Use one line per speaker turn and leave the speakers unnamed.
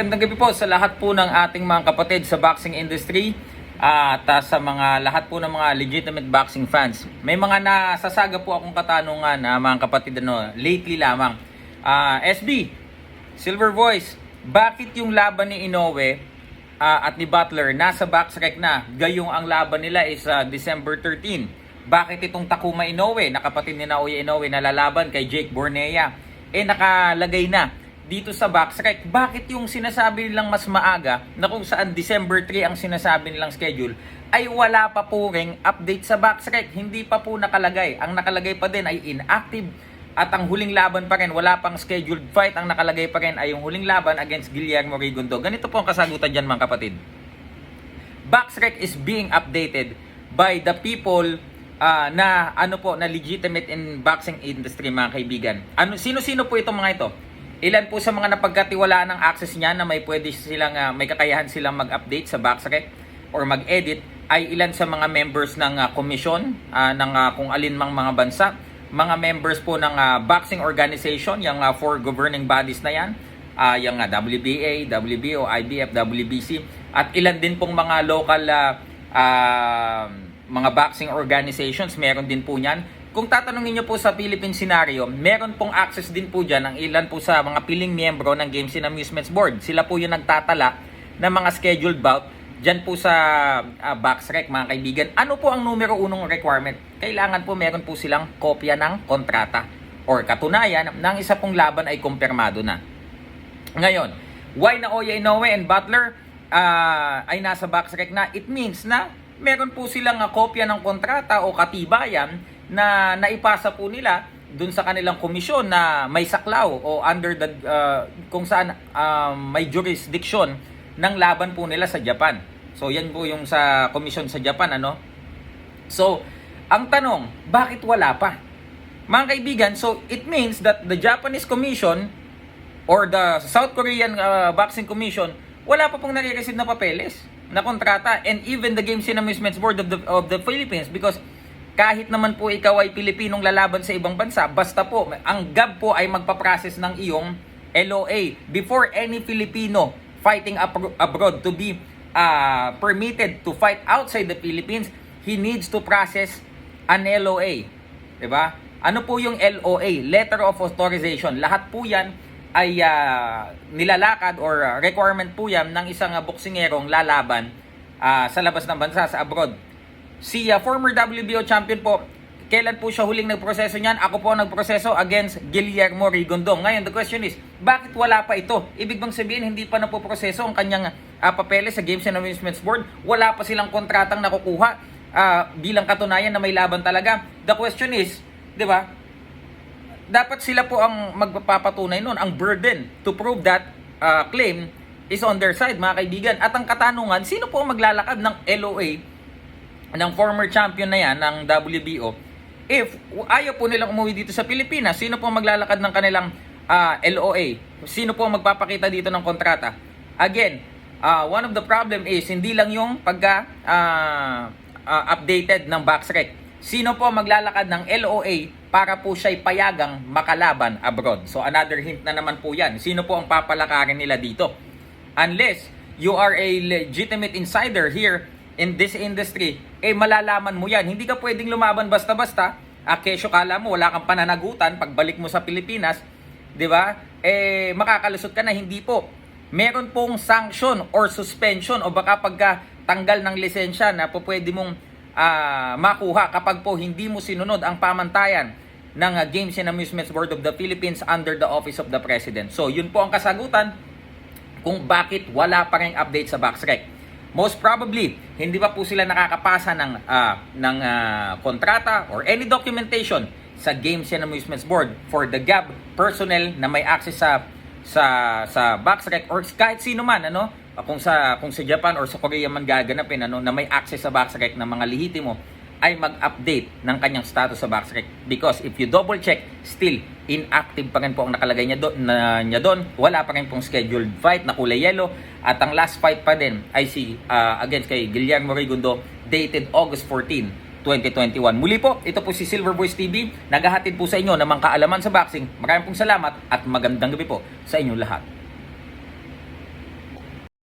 Magandang gabi po sa lahat po ng ating mga kapatid sa boxing industry at ah, sa mga lahat po ng mga legitimate boxing fans. May mga nasasaga po akong katanungan na mga kapatid ano, lately lamang. Ah, SB, Silver Voice, bakit yung laban ni Inoue ah, at ni Butler nasa backtrack na gayong ang laban nila is ah, December 13? Bakit itong Takuma Inoue na kapatid ni Naoya Inoue na lalaban kay Jake Bornea eh nakalagay na dito sa backtrack. Bakit yung sinasabi nilang mas maaga na kung saan December 3 ang sinasabi nilang schedule ay wala pa po ring update sa backtrack. Hindi pa po nakalagay. Ang nakalagay pa din ay inactive at ang huling laban pa rin, wala pang scheduled fight. Ang nakalagay pa rin ay yung huling laban against Guillermo Rigondo. Ganito po ang kasagutan dyan mga kapatid. Backtrack is being updated by the people ah, na ano po na legitimate in boxing industry mga kaibigan. Ano sino-sino po itong mga ito? Ilan po sa mga napagkatiwalaan ng access niya na may pwede silang ah, may kakayahan silang mag-update sa Backtrack or mag-edit ay ilan sa mga members ng ah, komisyon ah, ng ah, kung alin mang mga bansa, mga members po ng ah, boxing organization, yung ah, four governing bodies na yan, ah yung ah, WBA, WBO, IBF, WBC at ilan din pong mga local ah, ah, mga boxing organizations, meron din po niyan. Kung tatanungin niyo po sa Philippine scenario, meron pong access din po dyan ang ilan po sa mga piling miyembro ng Games and Amusements Board. Sila po yung nagtatala ng mga scheduled bout dyan po sa uh, Boxrec mga kaibigan. Ano po ang numero unong requirement? Kailangan po meron po silang kopya ng kontrata or katunayan ng isa pong laban ay kumpirmado na. Ngayon, why na Oya Inoue and Butler ah, ay nasa Boxrec na? It means na meron po silang ah, kopya ng kontrata o katibayan na naipasa po nila dun sa kanilang komisyon na may saklaw o under the ah, kung saan ah, may jurisdiction ng laban po nila sa Japan. So yan po yung sa komisyon sa Japan ano. So ang tanong, bakit wala pa? Mga kaibigan, so it means that the Japanese Commission or the South Korean uh, Boxing Commission, wala pa pong nare-receive na papeles na kontrata and even the Games and Amusements Board of the, of the Philippines because kahit naman po ikaw ay Pilipinong lalaban sa ibang bansa, basta po, ang GAB po ay magpaprocess ng iyong LOA before any Filipino fighting abro- abroad to be uh, permitted to fight outside the Philippines, he needs to process an LOA. 'Di ba? Ano po yung LOA? Letter of Authorization. Lahat po 'yan ay ah, nilalakad or ah, requirement po 'yan ng isang uh, boksingerong lalaban ah, sa labas ng bansa sa abroad. Si ah, former WBO champion po, kailan po siya huling nagproseso niyan? Ako po nagproseso against Guillermo Rigondo. Ngayon, the question is, bakit wala pa ito? Ibig bang sabihin, hindi pa napoproseso ang kanyang ah, papeles sa Games and Amusements Board? Wala pa silang kontratang nakukuha ah, bilang katunayan na may laban talaga? The question is, di ba, dapat sila po ang magpapatunay nun. Ang burden to prove that uh, claim is on their side, mga kaibigan. At ang katanungan, sino po ang maglalakad ng LOA ng former champion na yan, ng WBO, if ayaw po nilang umuwi dito sa Pilipinas, sino po maglalakad ng kanilang ah, LOA? Sino po magpapakita dito ng kontrata? Again, ah, one of the problem is hindi lang yung pagka ah, ah, updated ng backtrack. Sino po maglalakad ng LOA para po siya'y payagang makalaban abroad? So another hint na naman po yan. Sino po ang papalakarin nila dito? Unless you are a legitimate insider here in this industry, eh malalaman mo yan. Hindi ka pwedeng lumaban basta-basta. Ah, kesyo kala mo, wala kang pananagutan pagbalik mo sa Pilipinas, di ba? Eh, makakalusot ka na, hindi po. Meron pong sanction or suspension o baka pagka tanggal ng lisensya na po pwede mong ah, makuha kapag po hindi mo sinunod ang pamantayan ng ah, Games and Amusements Board of the Philippines under the Office of the President. So, yun po ang kasagutan kung bakit wala pa rin update sa Boxrec. Most probably, hindi pa po sila nakakapasa ng ah, ng ah, kontrata or any documentation sa Games and Amusements Board for the GAB personnel na may access sa sa sa Boxrec or kahit sino man ano? Kung sa kung sa Japan or sa Korea man gaganapin ano? Na may access sa Boxrec ng mga lihitimo ay mag-update ng kanyang status sa Boxrec because if you double check still inactive pa rin po ang nakalagay niya doon na niya doon wala pa rin pong scheduled fight na kulay yellow at ang last fight pa din ay si ah, against kay Guillermo Rigondo dated August 14 2021. Muli po, ito po si Silver Voice TV. Naghahatid po sa inyo ng mga kaalaman sa boxing. Maraming pong salamat at magandang gabi po sa inyong lahat.